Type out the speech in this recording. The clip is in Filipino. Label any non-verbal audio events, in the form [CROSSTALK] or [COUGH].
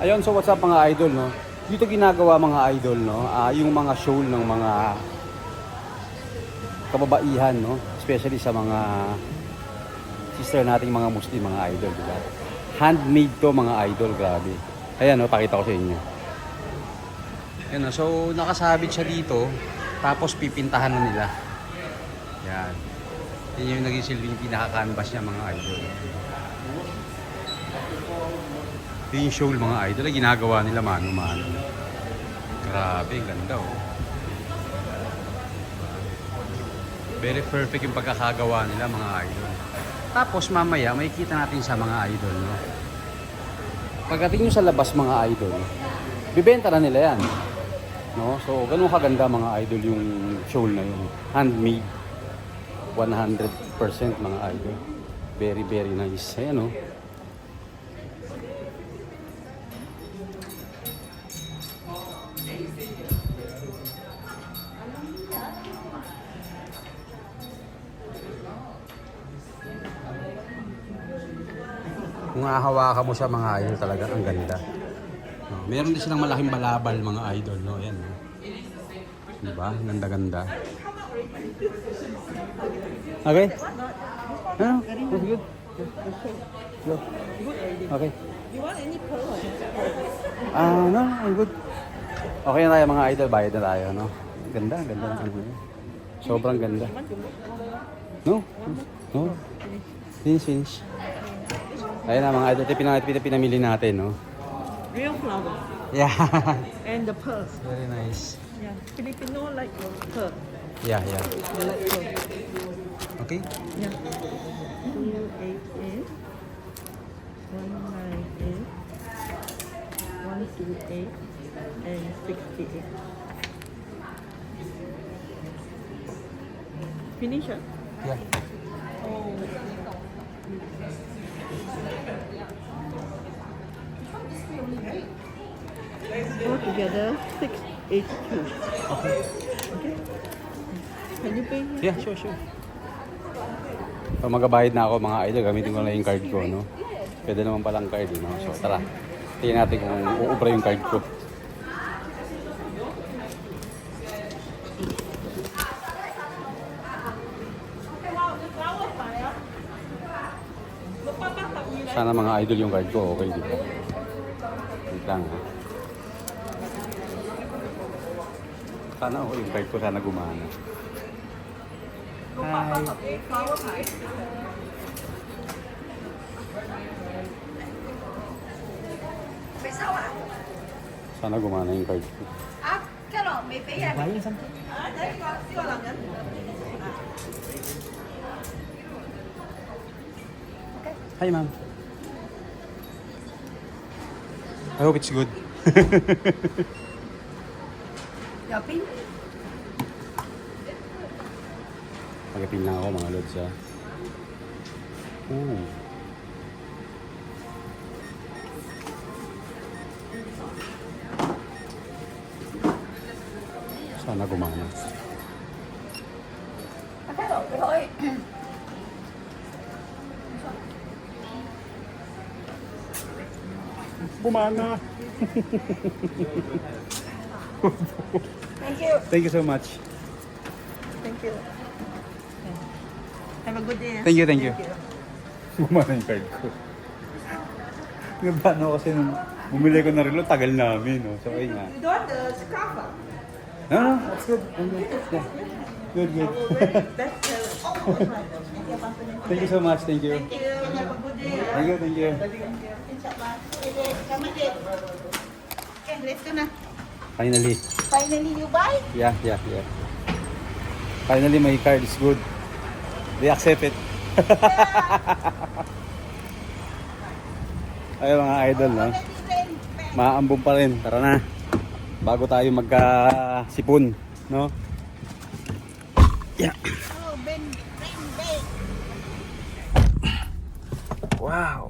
Ayun, so what's up mga idol, no? Dito ginagawa mga idol, no? Ah, yung mga show ng mga kababaihan, no? Especially sa mga sister nating mga Muslim, mga idol, di ba? Handmade to mga idol, grabe. Ayan, no? Pakita ko sa inyo. Ayan, so nakasabit siya dito, tapos pipintahan na nila. Yan. Yan yung naging silbing pinaka-canvas niya mga idol. Yung show mga idol, ay ginagawa nila mano-mano. Grabe, ganda oh. Very perfect yung pagkakagawa nila mga idol. Tapos mamaya, makikita natin sa mga idol, no? Pagdating nyo sa labas mga idol, bibenta na nila yan. No? So, ganun kaganda mga idol yung show na yun. Handmade. 100% mga idol. Very, very nice. Ayan, no? Kung hahawakan mo siya mga idol talaga, ang ganda. No, meron din silang malaking balabal mga idol, no? Ayan, no? Diba? Ganda-ganda. Okay? Ano? That's good. Go. Okay. You want any pearl? Ah, no, I'm good. Okay na tayo mga idol, bayad na tayo, no? Ganda, ganda ng ano. Sobrang ganda. No? No? Finish, finish. Ayun na mga idol, ito pinang, pinamili natin, no? Real flower. Yeah. [LAUGHS] And the pearls. Very nice. Yeah. Filipino like pearl. Yeah, yeah. They like pearl. Okay? Yeah. Two eight eight. One nine eight. One two eight. And sixty eight. Finish it. Yeah. All together six eight two. Okay. Okay. Can you pay? here? Yeah, sure, sure. So magabayad na ako mga idol, gamitin ko lang yung card ko, no? Pwede naman palang card, eh, no? So tara, tingnan natin kung uubra yung card ko. Sana mga idol yung card ko, okay, di ba? Wait lang, ha? Sana okay yung card ko, sana gumana. Hi. Sana gumana yung card ko. Cái rồi mì phí à? À, để con chưa làm đến. Hi, ma'am. I hope it's good. [LAUGHS] Rồi phí. Magapin lang ako mga lods ha. Ooh. Sana gumana. Gumana! Thank you. Thank you so much. Thank you. Have a good day. Thank you, thank you. Gumana yung card ko. Nagano kasi nung bumili ko na relo, tagal namin. No? So, ayun nga. You don't the scarf? ah? No, no, that's good. Yeah. Good, good. The... Oh, [LAUGHS] thank you so much. Thank you. Thank you. Thank you, thank you. Finally. Finally, you buy? Yeah, yeah, yeah. Finally, my card is good. They accept it. [LAUGHS] Ay mga idol, no? Maambong pa rin. Tara na. Bago tayo magka-sipon, no? Yeah. Wow.